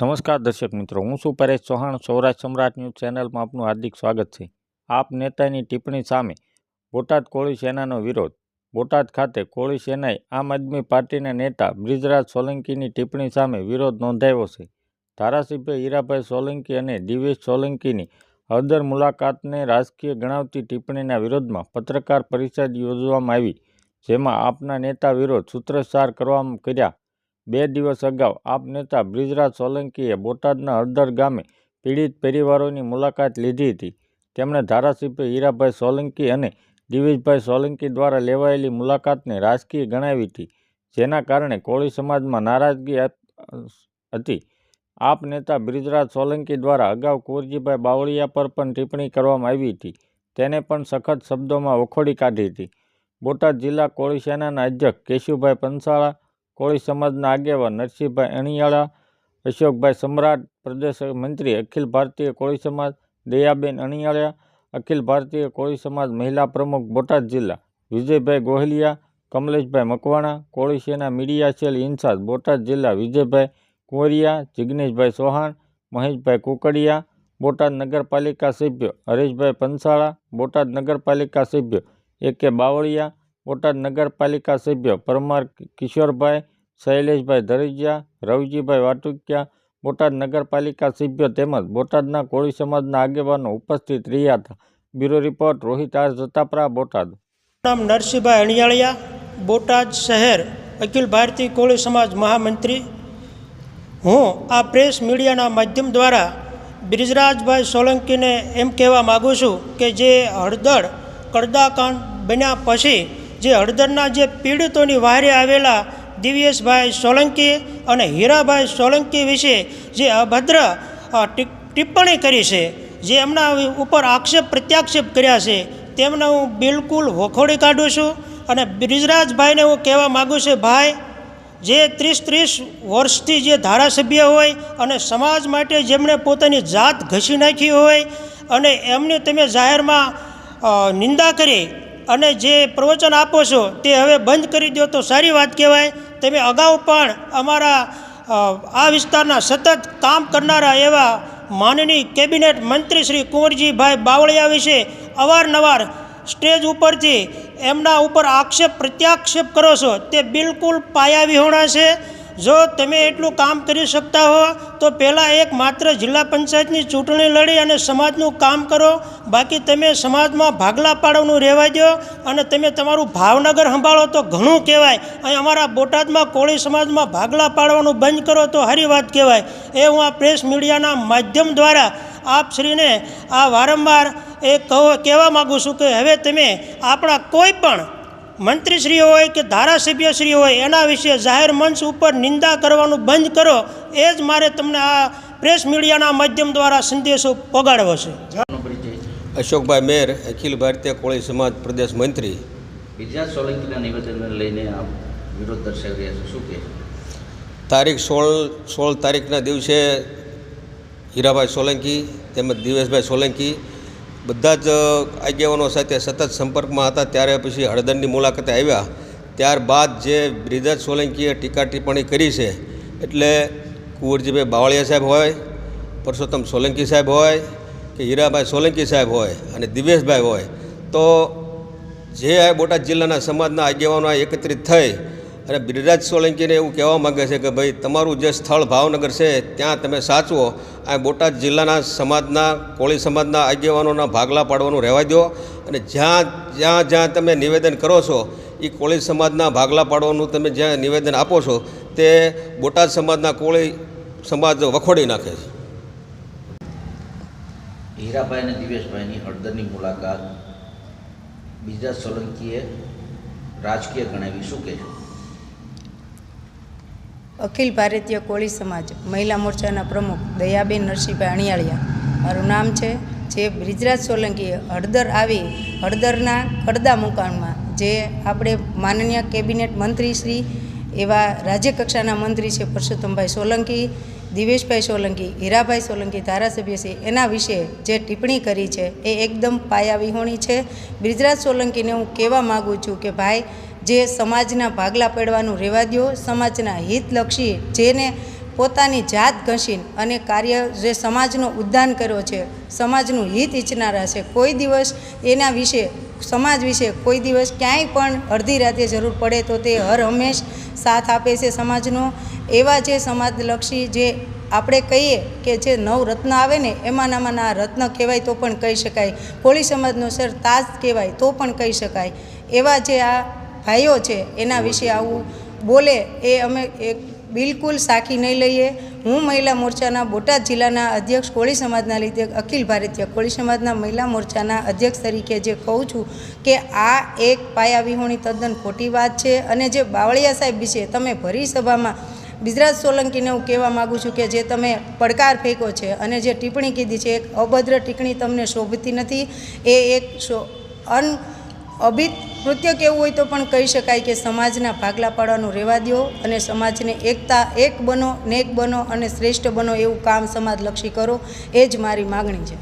નમસ્કાર દર્શક મિત્રો, હું છું પરેશ ચૌહાણ, સૌરાષ્ટ્ર સમ્રાટ ન્યૂઝ ચેનલમાં આપનું હાર્દિક સ્વાગત છે. આપ નેતાની ટિપ્પણી સામે બોટાદ કોળી સેનાનો વિરોધ. બોટાદ ખાતે કોળી સેનાએ આમ આદમી પાર્ટીના નેતા બ્રિજરાજ સોલંકીની ટિપ્પણી સામે વિરોધ નોંધાયો છે. ધારાસભ્ય હીરાભાઈ સોલંકી અને દિવેશ સોલંકીની હળદર મુલાકાતને રાજકીય ગણાવતી ટિપ્પણીના વિરોધમાં પત્રકાર પરિષદ યોજવામાં આવી, જેમાં આપના નેતા વિરોધ સૂત્રોચ્ચાર કરવામાં કર્યા. બે દિવસ અગાઉ આપ નેતા બ્રિજરાજ સોલંકીએ બોટાદના હળદર ગામે પીડિત પરિવારોની મુલાકાત લીધી હતી. તેમણે ધારાસભ્ય હીરાભાઈ સોલંકી અને દિવેશભાઈ સોલંકી દ્વારા લેવાયેલી મુલાકાતને રાજકીય ગણાવી હતી, જેના કારણે કોળી સમાજમાં નારાજગી હતી. આપ નેતા બ્રિજરાજ સોલંકી દ્વારા અગાઉ કુંવરજીભાઈ બાવળિયા પર પણ ટિપ્પણી કરવામાં આવી હતી. તેને પણ સખત શબ્દોમાં વખોડી કાઢી હતી. બોટાદ જિલ્લા કોળી સેનાના અધ્યક્ષ કેશુભાઈ પંસાળા કોળી સમાજના આગેવાન નરસિંહભાઈ અણિયાળા અશોકભાઈ સમ્રાટ, પ્રદેશ મંત્રી અખિલ ભારતીય કોળી સમાજ, દયાબેન અણિયાળા અખિલ ભારતીય કોળી સમાજ મહિલા પ્રમુખ, બોટાદ જિલ્લા, વિજયભાઈ ગોહલિયા, કમલેશભાઈ મકવાણા, કોળી સેના મીડિયા સેલ ઇન્ચાર્જ, બોટાદ જિલ્લા વિજયભાઈ કુંવરિયા, જિગ્નેશભાઈ ચૌહાણ, મહેશભાઈ કુકડિયા, બોટાદ નગરપાલિકા સભ્ય હરેશભાઈ પંસાળા, બોટાદ નગરપાલિકા સભ્ય એ કે બાવળિયા બોટાદ નગરપાલિકા સભ્ય પરમાર કિશોરભાઈ, શૈલેષભાઈ ધરૈયા રવજીભાઈ વાટુકિયા, બોટાદ નગરપાલિકા સભ્ય તેમજ બોટાદના કોળી સમાજના આગેવાનો ઉપસ્થિત રહ્યા હતા. Bureau report, Rohit R. Jatapara, Botad. નામ નરસિંહભાઈ અણિયાળિયા, બોટાદ શહેર, અખિલ ભારતીય કોળી સમાજ મહામંત્રી. હું આ પ્રેસ મીડિયાના માધ્યમ દ્વારા બ્રિજરાજભાઈ સોલંકીને એમ કહેવા માગું છું કે જે હળદર કડદાકાંડ બન્યા પછી જે હળદરના જે પીડિતોની વારે આવેલા દિવ્યેશભાઈ સોલંકી અને હીરાભાઈ સોલંકી વિશે જે અભદ્ર ટિપ્પણી કરી છે, જે એમના ઉપર આક્ષેપ પ્રત્યાક્ષેપ કર્યા છે, તેમને હું બિલકુલ વખોડી કાઢું છું અને બ્રિજરાજભાઈને હું કહેવા માગું છું, ભાઈ, જે ત્રીસ ત્રીસ વર્ષથી જે ધારાસભ્ય હોય અને સમાજ માટે જેમણે પોતાની જાત ઘસી નાખી હોય અને એમની તમે જાહેરમાં નિંદા કરી અને જે પ્રવચન આપો છો તે હવે બંધ કરી દો તો સારી વાત કહેવાય. તમે અગાઉ પણ અમારા આ વિસ્તારના સતત કામ કરનારા એવા માનનીય કેબિનેટ મંત્રી શ્રી કુંવરજીભાઈ બાવળિયા વિશે અવારનવાર સ્ટેજ ઉપરથી એમના ઉપર આક્ષેપ, પ્રત્યાક્ષેપ કરો છો તે બિલકુલ પાયા વિહોણા છે. જો તમે એટલું કામ કરી શકતા હો, તો પહેલાં એક માત્ર જિલ્લા પંચાયતની ચૂંટણી લડી અને સમાજનું કામ કરો. બાકી તમે સમાજમાં ભાગલા પાડવાનું રહેવા દો અને તમે તમારું ભાવનગર સંભાળો તો ઘણું કહેવાય. અહીં અમારા બોટાદમાં કોળી સમાજમાં ભાગલા પાડવાનું બંધ કરો તો હારી વાત કહેવાય. એ હું આ પ્રેસ મીડિયાના માધ્યમ દ્વારા આપ શ્રીને આ વારંવાર એ કહો, કહેવા માગું છું કે હવે તમે આપણા કોઈ પણ મંત્રીશ્રી હોય કે ધારાસભ્યશ્રી હોય એના વિશે જાહેર મંચ ઉપર નિંદા કરવાનું બંધ કરો એ જ મારે તમને આ પ્રેસ મીડિયાના માધ્યમ દ્વારા સંદેશો પગાડવો છે. અશોકભાઈ મેર અખિલ ભારતીય કોળી સમાજ પ્રદેશ મંત્રી. બીજા સોલંકીના નિવેદનને લઈને આપ વિરોધ દર્શાવી રહ્યા છો. શું કહે તારીખ સોળ સોળ તારીખના દિવસે હીરાભાઈ સોલંકી તેમજ દિવેશભાઈ સોલંકી બધા જ આગેવાનો સાથે સતત સંપર્કમાં હતા. ત્યારે પછી હળદરની મુલાકાતે આવ્યા. ત્યારબાદ જે બ્રિજરાજ સોલંકીએ ટીકા ટિપ્પણી કરી છે, એટલે કુંવરજીભાઈ બાવળિયા સાહેબ હોય, પરસોત્તમ સોલંકી સાહેબ હોય, કે હીરાભાઈ સોલંકી સાહેબ હોય અને દિવેશભાઈ હોય, તો જે આ બોટાદ જિલ્લાના સમાજના આગેવાનો એકત્રિત થઈ અને બિરરાજ સોલંકીને એવું કહેવા માગે છે કે ભાઈ, તમારું જે સ્થળ ભાવનગર છે, ત્યાં તમે સાચવો. આ બોટાદ જિલ્લાના સમાજના, કોળી સમાજના આગેવાનોના ભાગલા પાડવાનું રહેવા દો અને જ્યાં જ્યાં જ્યાં તમે નિવેદન કરો છો એ કોળી સમાજના ભાગલા પાડવાનું તમે જ્યાં નિવેદન આપો છો, તે બોટાદ સમાજના કોળી સમાજ વખોડી નાખે છે. હીરાભાઈ અને દિવેશભાઈની હળદરની મુલાકાત બીજા સોલંકીએ રાજકીય ગણાવી. શું કહેશો? અખિલ ભારતીય કોળી સમાજ, મહિલા મોરચાના પ્રમુખ દયાબેન નરસિંહભાઈ અણિયાળિયા. મારું નામ છે જે બ્રિજરાજ સોલંકીએ હળદર આવી હળદરના કડદા મુકામમાં જે આપણે માનનીય કેબિનેટ મંત્રી શ્રી એવા રાજ્યકક્ષાના મંત્રી છે પરસોત્તમભાઈ સોલંકી, દિવેશભાઈ સોલંકી, હીરાભાઈ સોલંકી, ધારાસભ્ય છે, એના વિશે જે ટિપ્પણી કરી છે એ એકદમ પાયા વિહોણી છે. બ્રિજરાજ સોલંકીને હું કહેવા માગું છું કે ભાઈ જે સમાજના ભાગલા પડવાનું રહેવા દો સમાજના હિતલક્ષી જેને પોતાની જાત ઘસીને અને કાર્ય જે સમાજનો ઉદ્ધાન કર્યો છે, સમાજનું હિત ઈચ્છનારા છે, કોઈ દિવસ એના વિશે, સમાજ વિશે કોઈ દિવસ ક્યાંય પણ અડધી રાતે જરૂર પડે તો તે હર હંમેશ સાથ આપે છે સમાજનો. એવા જે સમાજલક્ષી જે આપણે કહીએ કે જે નવ રત્ન આવે ને એમાંનામાંના રત્ન કહેવાય તો પણ કહી શકાય. કોળી સમાજનો સર તાજ કહેવાય તો પણ કહી શકાય. એવા જે આ ભાઈઓ છે એના વિશે આવું બોલે એ અમે એક બિલકુલ સાખી નહીં લઈએ. હું મહિલા મોરચાના બોટાદ જિલ્લાના અધ્યક્ષ કોળી સમાજના લીધે અખિલ ભારતીય કોળી સમાજના મહિલા મોરચાના અધ્યક્ષ તરીકે જે કહું છું કે આ એક પાયા વિહોણી તદ્દન ખોટી વાત છે અને જે બાવળિયા સાહેબ વિશે તમે ભરી સભામાં બિજરાજ સોલંકીને હું કહેવા માગું છું કે જે તમે પડકાર ફેંકો છે અને જે ટિપ્પણી કીધી છે એક અભદ્ર ટિપ્પણી તમને શોભતી નથી એ એક અન અભિત કૃત્ય કેવું હોય તો પણ કહી શકાય કે સમાજના ભાગલા પાડવાનું રહેવા દો અને સમાજને એકતા, એક બનો, નેક બનો અને શ્રેષ્ઠ બનો એવું કામ સમાજલક્ષી કરો, એ જ મારી માગણી છે.